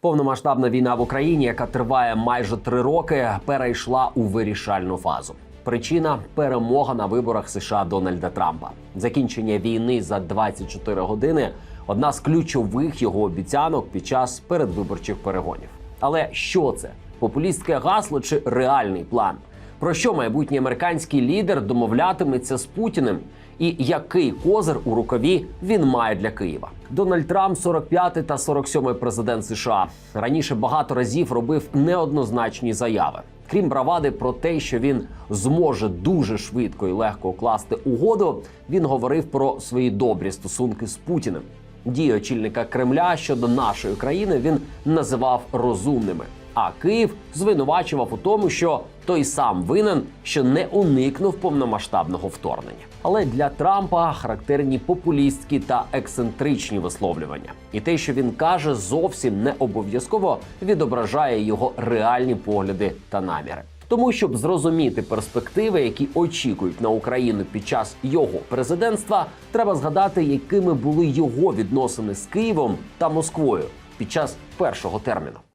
Повномасштабна війна в Україні, яка триває майже три роки, перейшла у вирішальну фазу. Причина перемога на виборах США Дональда Трампа. Закінчення війни за 24 години одна з ключових його обіцянок під час передвиборчих перегонів. Але що це? Популістське гасло чи реальний план? Про що майбутній американський лідер домовлятиметься з Путіним? І який козир у рукаві він має для Києва? Дональд Трамп, 45-й та 47-й президент США, раніше багато разів робив неоднозначні заяви. Крім бравади про те, що він зможе дуже швидко і легко укласти угоду, він говорив про свої добрі стосунки з Путіним. Дії очільника Кремля щодо нашої країни він називав розумними. А Київ звинувачував у тому, що той сам винен, що не уникнув повномасштабного вторгнення. Але для Трампа характерні популістські та ексцентричні висловлювання, і те, що він каже, зовсім не обов'язково відображає його реальні погляди та наміри. Тому, щоб зрозуміти перспективи, які очікують на Україну під час його президентства, треба згадати, якими були його відносини з Києвом та Москвою під час першого терміну. –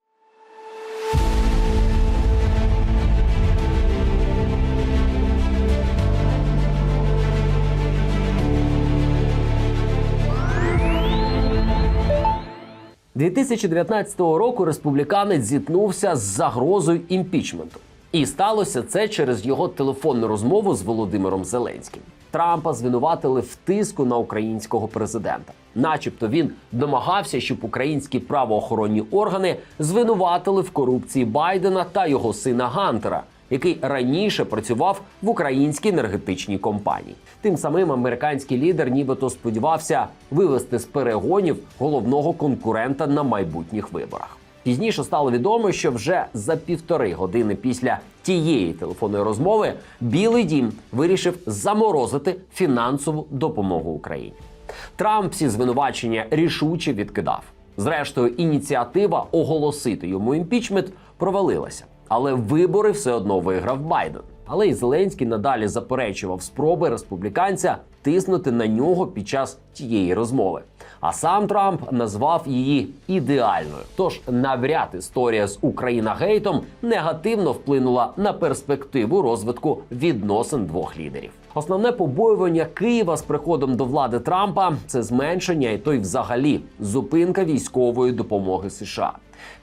2019 року республіканець зіткнувся з загрозою імпічменту. І сталося це через його телефонну розмову з Володимиром Зеленським. Трампа звинуватили в тиску на українського президента, начебто він домагався, щоб українські правоохоронні органи звинуватили в корупції Байдена та його сина Гантера, який раніше працював в українській енергетичній компанії. Тим самим американський лідер, нібито сподівався вивести з перегонів головного конкурента на майбутніх виборах. Пізніше стало відомо, що вже за півтори години після тієї телефонної розмови Білий Дім вирішив заморозити фінансову допомогу Україні. Трамп ці звинувачення рішуче відкидав. Зрештою, ініціатива оголосити йому імпічмент провалилася, але вибори все одно виграв Байден. Але й Зеленський надалі заперечував спроби республіканця тиснути на нього під час тієї розмови. А сам Трамп назвав її ідеальною. Тож навряд історія з Україна-гейтом негативно вплинула на перспективу розвитку відносин двох лідерів. Основне побоювання Києва з приходом до влади Трампа це зменшення і той, взагалі, зупинка військової допомоги США.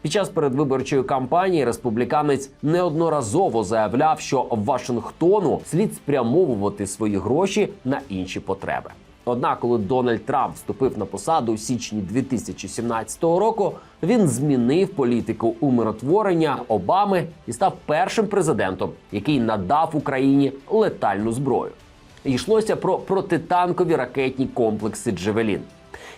Під час передвиборчої кампанії республіканець неодноразово заявляв, що Вашингтону слід спрямовувати свої гроші на інші потреби. Однак, коли Дональд Трамп вступив на посаду у січні 2017 року, він змінив політику умиротворення Обами і став першим президентом, який надав Україні летальну зброю. Йшлося про протитанкові ракетні комплекси Джевелін.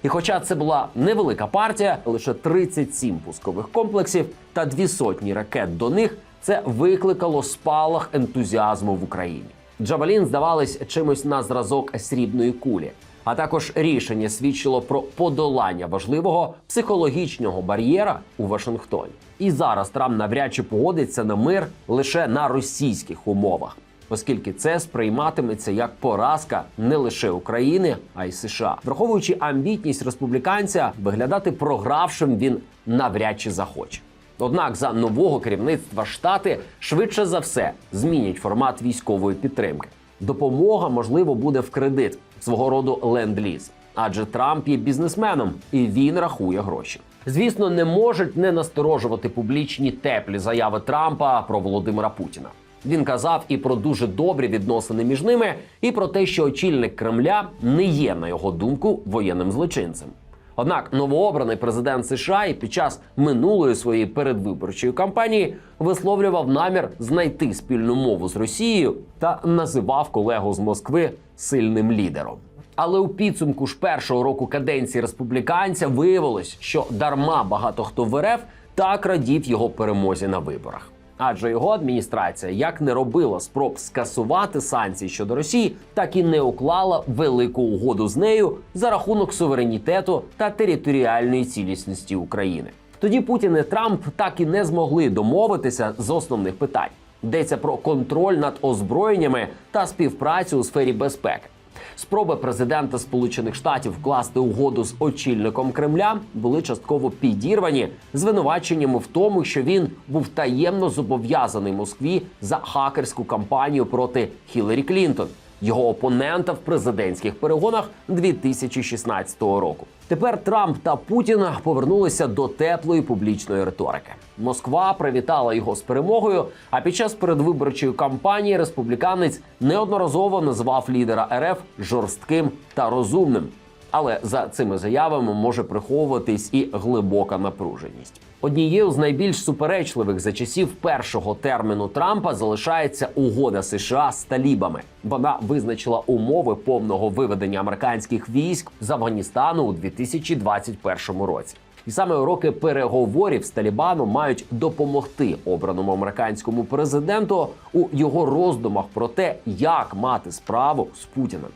І хоча це була невелика партія, лише 37 пускових комплексів та дві сотні ракет до них, це викликало спалах ентузіазму в Україні. Джавелін здавались чимось на зразок срібної кулі. А також рішення свідчило про подолання важливого психологічного бар'єра у Вашингтоні. І зараз Трамп навряд чи погодиться на мир лише на російських умовах, оскільки це сприйматиметься як поразка не лише України, а й США. Враховуючи амбітність республіканця, виглядати програвшим він навряд чи захоче. Однак за нового керівництва штати швидше за все змінять формат військової підтримки. Допомога можливо буде в кредит свого роду ленд-ліз. Адже Трамп є бізнесменом і він рахує гроші. Звісно, не можуть не насторожувати публічні теплі заяви Трампа про Володимира Путіна. Він казав і про дуже добрі відносини між ними, і про те, що очільник Кремля не є, на його думку, воєнним злочинцем. Однак новообраний президент США і під час минулої своєї передвиборчої кампанії висловлював намір знайти спільну мову з Росією та називав колегу з Москви сильним лідером. Але у підсумку ж першого року каденції республіканця виявилось, що дарма багато хто в РФ так радів його перемозі на виборах. Адже його адміністрація як не робила спроб скасувати санкції щодо Росії, так і не уклала велику угоду з нею за рахунок суверенітету та територіальної цілісності України. Тоді Путін і Трамп так і не змогли домовитися з основних питань. Йдеться про контроль над озброєннями та співпрацю у сфері безпеки. Спроби президента Сполучених Штатів вкласти угоду з очільником Кремля були частково підірвані звинуваченнями в тому, що він був таємно зобов'язаний Москві за хакерську кампанію проти Хіларі Клінтон, його опонента в президентських перегонах 2016 року. Тепер Трамп та Путін повернулися до теплої публічної риторики. Москва привітала його з перемогою. А під час передвиборчої кампанії республіканець неодноразово називав лідера РФ жорстким та розумним. Але за цими заявами може приховуватись і глибока напруженість. Однією з найбільш суперечливих за часів першого терміну Трампа залишається угода США з талібами. Вона визначила умови повного виведення американських військ з Афганістану у 2021 році. І саме уроки переговорів з Талібаном мають допомогти обраному американському президенту у його роздумах про те, як мати справу з Путіним.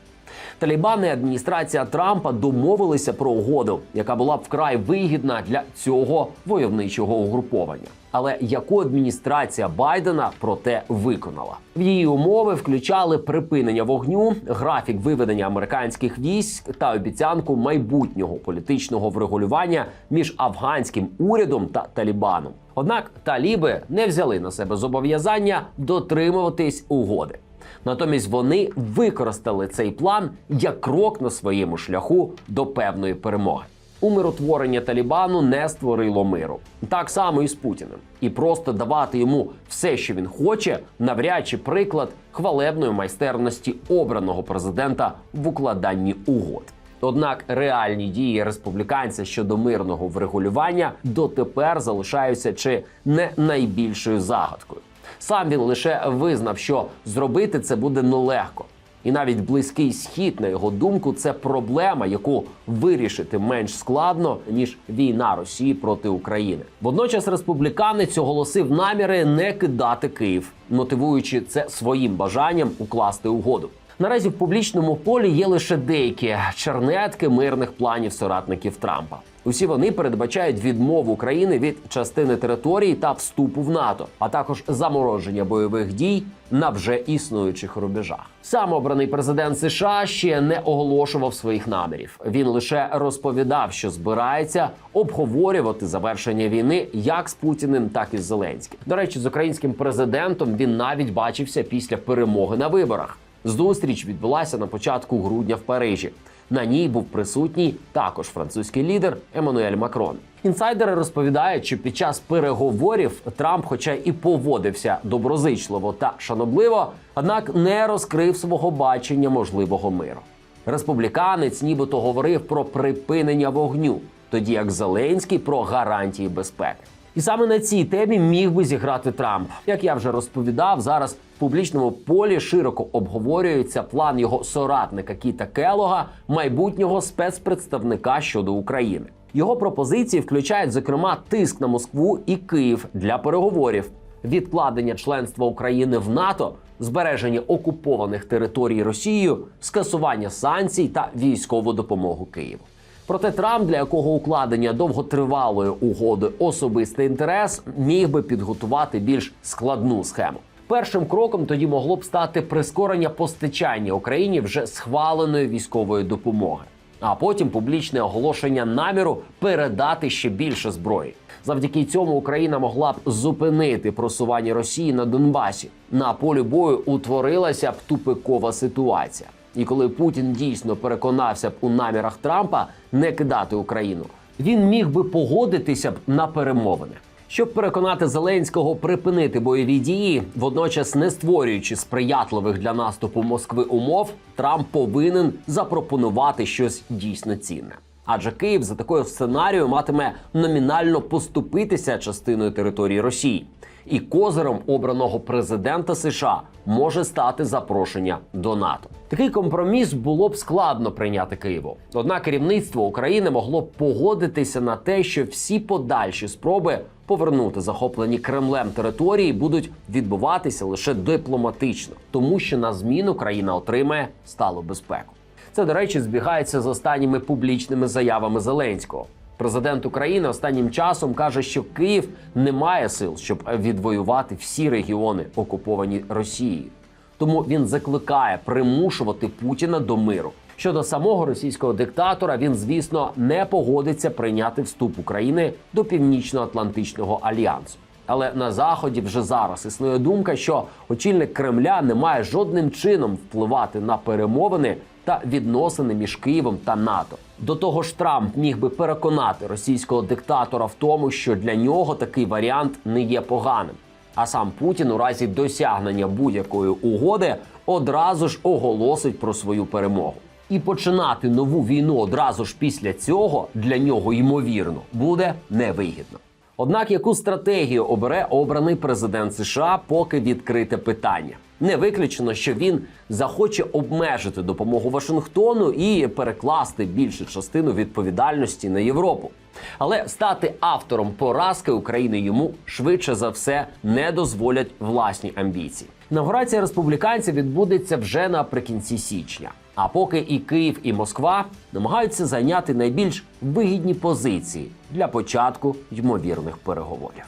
Талібани і адміністрація Трампа домовилися про угоду, яка була б вкрай вигідна для цього войовничого угруповання. Але яку адміністрація Байдена проте виконала? В її умови включали припинення вогню, графік виведення американських військ та обіцянку майбутнього політичного врегулювання між афганським урядом та Талібаном. Однак таліби не взяли на себе зобов'язання дотримуватись угоди. Натомість вони використали цей план як крок на своєму шляху до певної перемоги. Умиротворення Талібану не створило миру. Так само і з Путіним. І просто давати йому все, що він хоче, навряд чи приклад хвалебної майстерності обраного президента в укладанні угод. Однак реальні дії республіканця щодо мирного врегулювання дотепер залишаються чи не найбільшою загадкою. Сам він лише визнав, що зробити це буде нелегко. І навіть близький схід, на його думку, це проблема, яку вирішити менш складно ніж війна Росії проти України. Водночас республіканець оголосив наміри не кидати Київ, мотивуючи це своїм бажанням укласти угоду. Наразі в публічному полі є лише деякі чернетки мирних планів соратників Трампа. Усі вони передбачають відмову України від частини території та вступу в НАТО, а також замороження бойових дій на вже існуючих рубежах. Сам обраний президент США ще не оголошував своїх намірів. Він лише розповідав, що збирається обговорювати завершення війни як з Путіним, так і з Зеленським. До речі, з українським президентом він навіть бачився після перемоги на виборах. Зустріч відбулася на початку грудня в Парижі. На ній був присутній також французький лідер Еммануель Макрон. Інсайдери розповідають, що під час переговорів Трамп, хоча і поводився доброзичливо та шанобливо, однак не розкрив свого бачення можливого миру. Республіканець нібито говорив про припинення вогню, тоді як Зеленський про гарантії безпеки. І саме на цій темі міг би зіграти Трамп. Як я вже розповідав, зараз в публічному полі широко обговорюється план його соратника Кіта Келога, майбутнього спецпредставника щодо України. Його пропозиції включають, зокрема, тиск на Москву і Київ для переговорів, відкладення членства України в НАТО, збереження окупованих територій Росією, скасування санкцій та військову допомогу Києву. Проте Трамп, для якого укладення довготривалої угоди особистий інтерес, міг би підготувати більш складну схему. Першим кроком тоді могло б стати прискорення постачання Україні вже схваленої військової допомоги, а потім публічне оголошення наміру передати ще більше зброї. Завдяки цьому Україна могла б зупинити просування Росії на Донбасі. На полі бою утворилася б тупикова ситуація. І коли Путін дійсно переконався б у намірах Трампа не кидати Україну, він міг би погодитися б на перемовини. Щоб переконати Зеленського припинити бойові дії, водночас не створюючи сприятливих для наступу Москви умов, Трамп повинен запропонувати щось дійсно цінне. Адже Київ за такою сценарією матиме номінально поступитися частиною території Росії, і козиром обраного президента США може стати запрошення до НАТО. Такий компроміс було б складно прийняти Києву. Однак керівництво України могло б погодитися на те, що всі подальші спроби повернути захоплені Кремлем території будуть відбуватися лише дипломатично, тому що на зміну країна отримає сталу безпеку. Це, до речі, збігається з останніми публічними заявами Зеленського. Президент України останнім часом каже, що Київ не має сил, щоб відвоювати всі регіони, окуповані Росією. Тому він закликає примушувати Путіна до миру. Щодо самого російського диктатора, він, звісно, не погодиться прийняти вступ України до Північно-Атлантичного альянсу. Але на заході вже зараз існує думка, що очільник Кремля не має жодним чином впливати на перемовини та відносини між Києвом та НАТО. До того ж, Трамп міг би переконати російського диктатора в тому, що для нього такий варіант не є поганим. А сам Путін у разі досягнення будь-якої угоди одразу ж оголосить про свою перемогу. І починати нову війну одразу ж після цього для нього ймовірно буде невигідно. Однак яку стратегію обере обраний президент США, поки відкрите питання. Не виключено, що він захоче обмежити допомогу Вашингтону і перекласти більшу частину відповідальності на Європу. Але стати автором поразки України йому швидше за все не дозволять власні амбіції. Інаугурація республіканців відбудеться вже наприкінці січня. А поки і Київ, і Москва намагаються зайняти найбільш вигідні позиції для початку ймовірних переговорів.